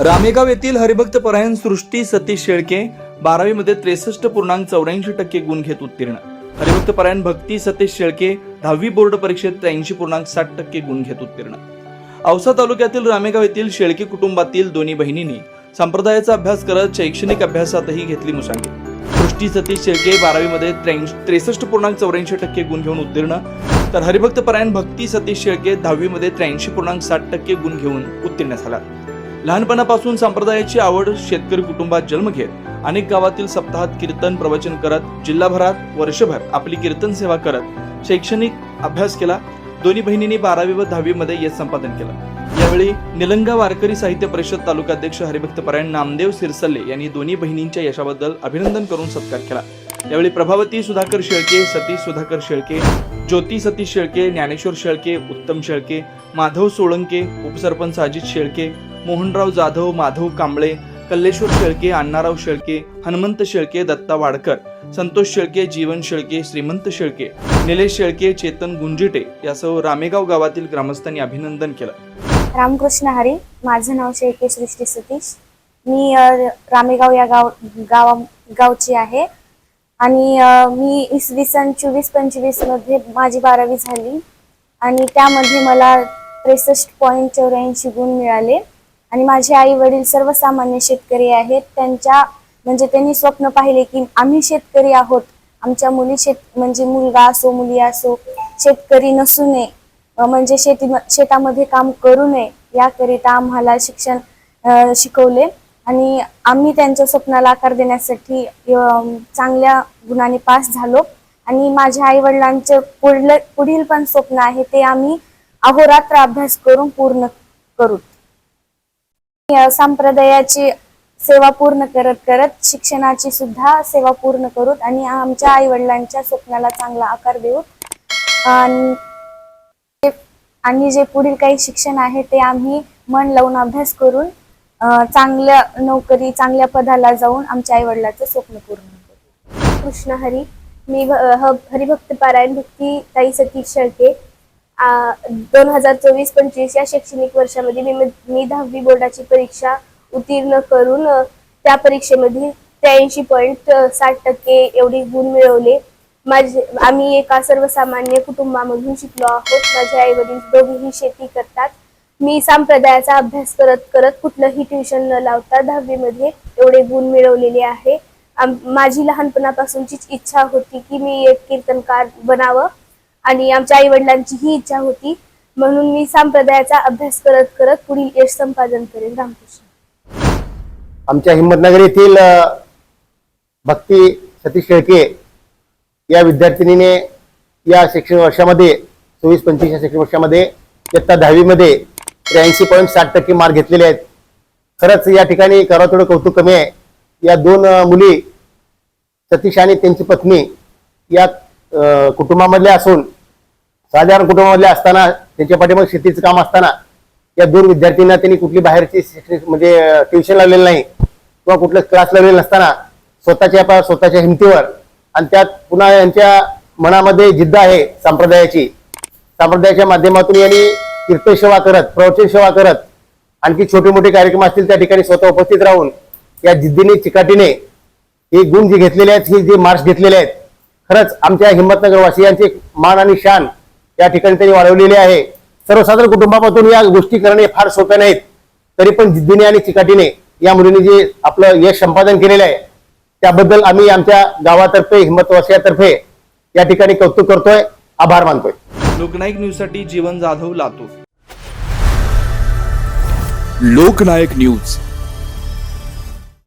रामेगाव येथील हरिभक्त परायण सृष्टी सतीश शेळके बारावीमध्ये त्रेसष्ट पूर्णांक चौऱ्याऐंशी टक्के गुण घेत उत्तीर्ण. हरिभक्त परायण भक्ती सतीश शेळके दहावी बोर्ड परीक्षेत त्र्याऐंशी पूर्णांक साठ टक्के गुण घेत उत्तीर्ण. औसा तालुक्यातील रामेगाव येथील शेळके कुटुंबातील दोन्ही बहिणींनी संप्रदायाचा अभ्यास करत शैक्षणिक अभ्यासातही घेतली मुसांगी. सृष्टी सतीश शेळके बारावीमध्ये त्र्याऐंशी त्रेसष्ट पूर्णांक चौऱ्याऐंशी टक्के गुण घेऊन उत्तीर्ण. तर हरिभक्त परायण भक्ती सतीश शेळके दहावीमध्ये त्र्याऐंशी पूर्णांक साठ टक्के गुण घेऊन उत्तीर्ण झाला. लहानपणापासून संप्रदायाची आवड शेतकरी कुटुंबात जन्म घेत अनेक गावातील सप्ताहात कीर्तन प्रवचन करत जिल्हाभरात वर्षभर आपली कीर्तन सेवा करत शैक्षणिक अभ्यास केला दोन्ही बहिणींनी बारावी व दहावीमध्ये यश संपादन केलं. यावेळी निलंगा वारकरी साहित्य परिषद तालुकाध्यक्ष हरिभक्त परायण नामदेव सिरसल्ले यांनी दोन्ही बहिणींच्या यशाबद्दल अभिनंदन करून सत्कार केला. यावेळी प्रभावती सुधाकर शेळके सतीश सुधाकर शेळके ज्योती सतीश शेळके ज्ञानेश्वर शेळके उत्तम शेळके माधव सोळंके उपसरपंच अजित शेळके मोहनराव जाधव माधव कांबळे कल्लेश्वर शेळके अण्णाराव शेळके हनुमंत शेळके दत्ता वाडकर संतोष शेळके जीवन शेळके श्रीमंत शेळके निलेश शेळके चेतन गुंजिटे यासह रामेगाव गावातील ग्रामस्थांनी अभिनंदन केलं. रामकृष्ण हरी माझं नाव शेळके सृष्टी सतीश. मी रामेगाव या गाव गावा गावची आहे. आणि मी इसवी सन चोवीस पंचवीसमध्ये माझी बारावी झाली. आणि त्यामध्ये मला त्रेसष्ट पॉईंट चौऱ्याऐंशी गुण मिळाले. आणि माझे आई वडील सर्वसामान्य शेतकरी आहेत. त्यांच्या म्हणजे त्यांनी स्वप्न पाहिले की आम्ही शेतकरी आहोत. आमच्या मुली शेत म्हणजे मुलगा असो मुली असो शेतकरी नसू नये. म्हणजे शेती शेतामध्ये काम करू नये. याकरिता आम्हाला शिक्षण शिकवले. आणि आम्ही त्यांच्या स्वप्नाला आकार देण्यासाठी चांगल्या गुणाने पास झालो. आणि माझ्या आई वडिलांचे पुढलं पुढील पण स्वप्न आहे ते आम्ही अहोरात्र अभ्यास करून पूर्ण करू. संप्रदायाची सेवा पूर्ण करत करत शिक्षणाची सुद्धा सेवा पूर्ण करू आणि आमच्या आई वडिलांच्या स्वप्नाला चांगला आकार देऊ आणि जे पुढील काही शिक्षण आहे ते आम्ही मन लावून अभ्यास करून चांगल्या नोकरी चांगल्या पदाला जाऊन आमच्या आईवडिलाचं स्वप्न पूर्ण करू कृष्ण हरी मी हरिभक्त पारायण भक्ती ताई सतीश शेळके दोन हजार चोवीस पंचवीस या शैक्षणिक वर्षामध्ये मी मी दहावी बोर्डाची परीक्षा उत्तीर्ण करून त्या परीक्षेमध्ये त्र्याऐंशी पॉईंट साठ टक्के एवढे गुण मिळवले. माझे आम्ही एका सर्वसामान्य कुटुंबामधून शिकलो आहोत. माझे आई वडील दोघेही शेती करतात. मी संप्रदायाचा अभ्यास करत करत कुठलंही ट्युशन न लावता दहावीमध्ये एवढे गुण मिळवलेले आहे. माझी लहानपणापासूनचीच इच्छा होती की मी एक कीर्तनकार बनावं. आणि आमच्या आई वडिलांची ही इच्छा होती. म्हणून मी संप्रदायाचा अभ्यास करत करत पुढील यश संपादन करेन. रामकृष्ण. आमच्या हिंमतनगर येथील भक्ती सतीश शेळके या विद्यार्थिनीने या शैक्षणिक वर्षामध्ये चोवीस पंचवीस या शैक्षणिक वर्षामध्ये इयत्ता दहावीमध्ये त्र्याऐंशी पॉईंट साठ टक्के मार्क घेतलेले आहेत. खरंच या ठिकाणी करा थोडं कौतुक कमी आहे. या दोन मुली सतीश आणि त्यांची पत्नी या कुटुंबामधले कुटुंबामधल्या असून साधारण कुटुंबामधले असताना त्यांच्या पाठीमागे शेतीचं काम असताना या दोन विद्यार्थ्यांना त्यांनी कुठली बाहेरची म्हणजे ट्युशन लावलेलं नाही किंवा कुठलं क्लास लावलेलं नसताना स्वतःच्या स्वतःच्या हिमतीवर आणि त्यात पुन्हा यांच्या मनामध्ये जिद्द आहे संप्रदायाची. संप्रदायाच्या माध्यमातून यांनी कीर्तन सेवा करत प्रवचन सेवा करत आणखी छोटे मोठे कार्यक्रम असतील त्या ठिकाणी स्वतः उपस्थित राहून या जिद्दीने चिकाटीने हे गुण जे घेतलेले आहेत हे जे मार्क्स घेतलेले आहेत खरंच आमच्या हिंमतनगर वासियांचे मान आणि शान या ठिकाणी त्यांनी वाढवलेले आहे. सर्वसाधारण कुटुंबापासून या गोष्टी करणे फार सोप्या नाहीत. तरी पण जिद्दीने आणि चिकाटीने या मुलीने जे आपलं यश संपादन केलेलं आहे त्याबद्दल आम्ही आमच्या गावातर्फे हिंमतवासियातर्फे या ठिकाणी कौतुक करतोय. आभार मानतोय. लोकनायक न्यूजसाठी जीवन जाधव लातूर. लोकनायक न्यूज.